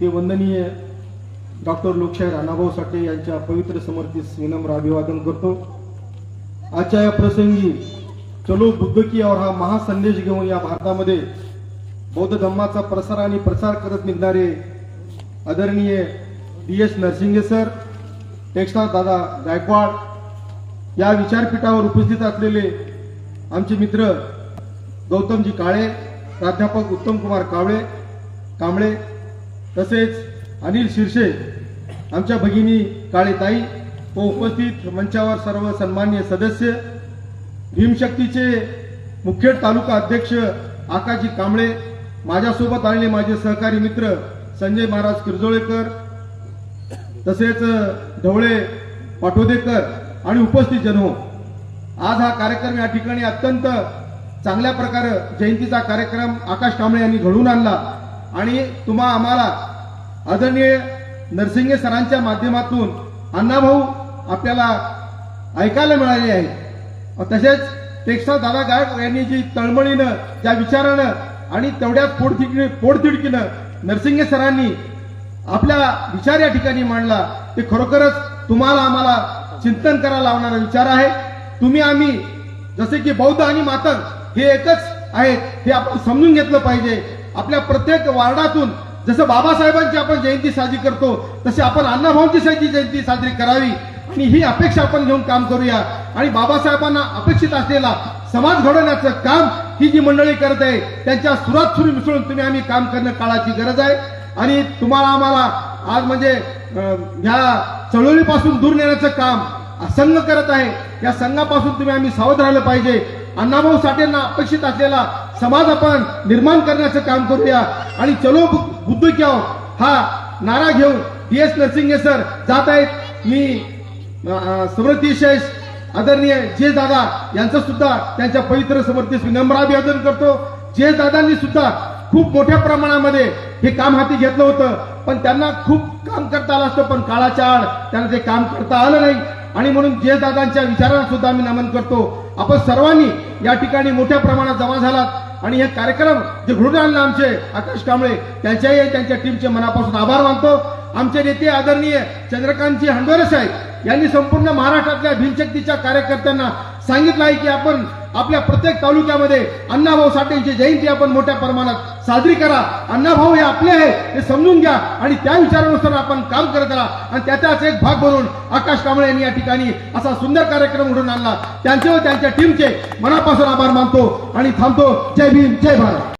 ते वंदनीय डॉक्टर लोकशाहीर अण्णाभाऊ साठे यांच्या पवित्र समर्पित विनम्र अभिवादन करतो. आजच्या या प्रसंगी चलो बुद्ध की और हा महासंदेश घेऊन या भारतामध्ये बौद्ध धम्माचा प्रसार आणि प्रसार करत निघणारे आदरणीय डी एस नरसिंगे सर टेक्स्टार दादा गायकवाड या विचारपीठावर उपस्थित असलेले आमचे मित्र गौतमजी काळे प्राध्यापक उत्तम कुमार कावळे कांबळे तसेच अनिल शिरशे आमच्या भगिनी काळेताई व उपस्थित मंचावर सर्व सन्मान्य सदस्य भीमशक्तीचे मुखेड तालुका अध्यक्ष आकाजी कांबळे माझ्यासोबत आलेले माझे सहकारी मित्र संजय महाराज किरजोळेकर तसेच ढवळे पाठोदेकर आणि उपस्थित जनो आज हा कार्यक्रम या ठिकाणी अत्यंत चांगल्या प्रकारे जयंतीचा कार्यक्रम आकाश कांबळे यांनी घडवून आणला. आणि तुम्हा आम्हाला आदरणीय नरसिंगे सरांच्या माध्यमातून अण्णाभाऊ आपल्याला ऐकायला मिळाले आहे. तसेच टेक्सा दादा गायक यांनी जी तळमळीनं ज्या विचारानं आणि तेवढ्याच पोटतिडकी पोटतिडकीनं नरसिंगे सरांनी आपला विचार या ठिकाणी मांडला ते खरोखरच तुम्हाला आम्हाला चिंतन करायला लावणारा विचार आहे. तुम्ही आम्ही जसे की बौद्ध आणि मातंग हे एकच आहेत हे आपण समजून घेतलं पाहिजे. आपल्या प्रत्येक वार्डातून जसं बाबासाहेबांची आपण जयंती साजरी करतो तसे आपण अण्णाभाऊंची साजरी जयंती साजरी करावी. आणि ही अपेक्षा आपण घेऊन काम करूया. आणि बाबासाहेबांना अपेक्षित असलेला समाज घडवण्याचं काम ही जी मंडळी करत आहे त्यांच्या सुरात सुरू मिसळून तुम्ही आम्ही काम करणं काळाची गरज आहे. आणि तुम्हाला आम्हाला आज म्हणजे ह्या चळवळीपासून दूर नेण्याचं काम संघ करत आहे. या संघापासून तुम्ही आम्ही सावध राहिलं पाहिजे. अण्णाभाऊ साठेंना अपेक्षित असलेला समाज आपण निर्माण करण्याचं काम करूया. आणि चलो बुद्ध क्या हा नारा घेऊन डी एस नरसिंगे सर जात आहेत. मी अं, समृद्धिशेष आदरणीय जे दादा यांचं सुद्धा त्यांच्या पवित्र समर्थीस विनम्र अभिवादन करतो. जे दादांनी सुद्धा खूप मोठ्या प्रमाणामध्ये हे काम हाती घेतलं होतं. पण त्यांना खूप काम करता आलं असतं पण काळाच्या आड त्यांना ते काम करता आलं नाही. आणि म्हणून जे दादांच्या विचारांना सुद्धा मी नमन करतो. आपण सर्वांनी या ठिकाणी मोठ्या प्रमाणात जमा झालात. आणि हे कार्यक्रम जे घडून आणले आमचे आकाश कांबळे त्यांच्याही त्यांच्या टीमचे मनापासून आभार मानतो. आमचे नेते आदरणीय चंद्रकांतजी हंडोरे साहेब यांनी संपूर्ण महाराष्ट्रातल्या भीमशक्तीच्या कार्यकर्त्यांना सांगितलं आहे की आपण आपल्या प्रत्येक तालुक्यामध्ये अण्णाभाऊ साठेंची जयंती आपण मोठ्या प्रमाणात साजरी करा. अण्णाभाऊ हे आपले आहे हे समजून घ्या आणि त्या विचारानुसार आपण काम करत राहा. आणि त्याचाच एक भाग बनून आकाश कांबळे यांनी या ठिकाणी असा सुंदर कार्यक्रम घडून आणला. त्यांचे व त्यांच्या टीमचे मनापासून आभार मानतो आणि थांबतो. जय भीम जय भारत.